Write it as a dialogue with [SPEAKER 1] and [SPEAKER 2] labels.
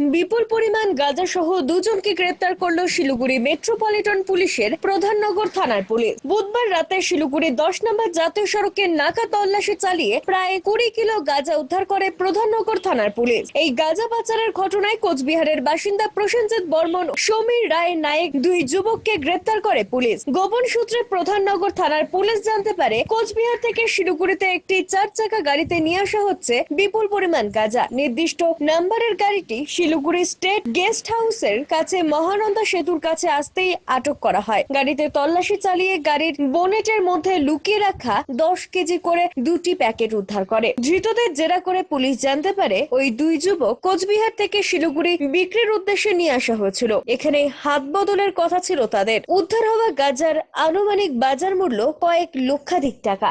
[SPEAKER 1] বিপুল পরিমাণ গাঁজা সহ দুজনকে গ্রেপ্তার করল শিলিগুড়ি মেট্রোপলিটন পুলিশের প্রধাননগর থানার পুলিশ। বুধবার রাতে শিলিগুড়ি দশ নম্বর জাতীয় সড়কে নাকা তল্লাশি চালিয়ে প্রায় কুড়ি কিলো গাঁজা উদ্ধার করে প্রধাননগর থানার পুলিশ। এই গাঁজা পাচারের ঘটনায় কোচবিহারের বাসিন্দা প্রসেনজিৎ বর্মন, সমীর রায় নায়েক দুই যুবককে গ্রেপ্তার করে পুলিশ। গোপন সূত্রে প্রধাননগর থানার পুলিশ জানতে পারে, কোচবিহার থেকে শিলিগুড়িতে একটি চার চাকা গাড়িতে নিয়ে আসা হচ্ছে বিপুল পরিমাণ গাঁজা। নির্দিষ্ট নাম্বারের গাড়িটি শিলিগুড়ি স্টেট গেস্ট হাউসের কাছে মহানন্দা সেতুর কাছে আসতেই আটক করা হয়। গাড়িতে তল্লাশি চালিয়ে গাড়ির বোনেটের মধ্যে লুকিয়ে রাখা দশ কেজি করে দুটি প্যাকেট উদ্ধার করে। ধৃতদের জেরা করে পুলিশ জানতে পারে ওই দুই যুবক কোচবিহার থেকে শিলিগুড়ি বিক্রির উদ্দেশ্যে নিয়ে আসা হয়েছিল। এখানে হাত বদলের কথা ছিল তাদের। উদ্ধার হওয়া গাজার আনুমানিক বাজার মূল্য কয়েক লক্ষাধিক টাকা।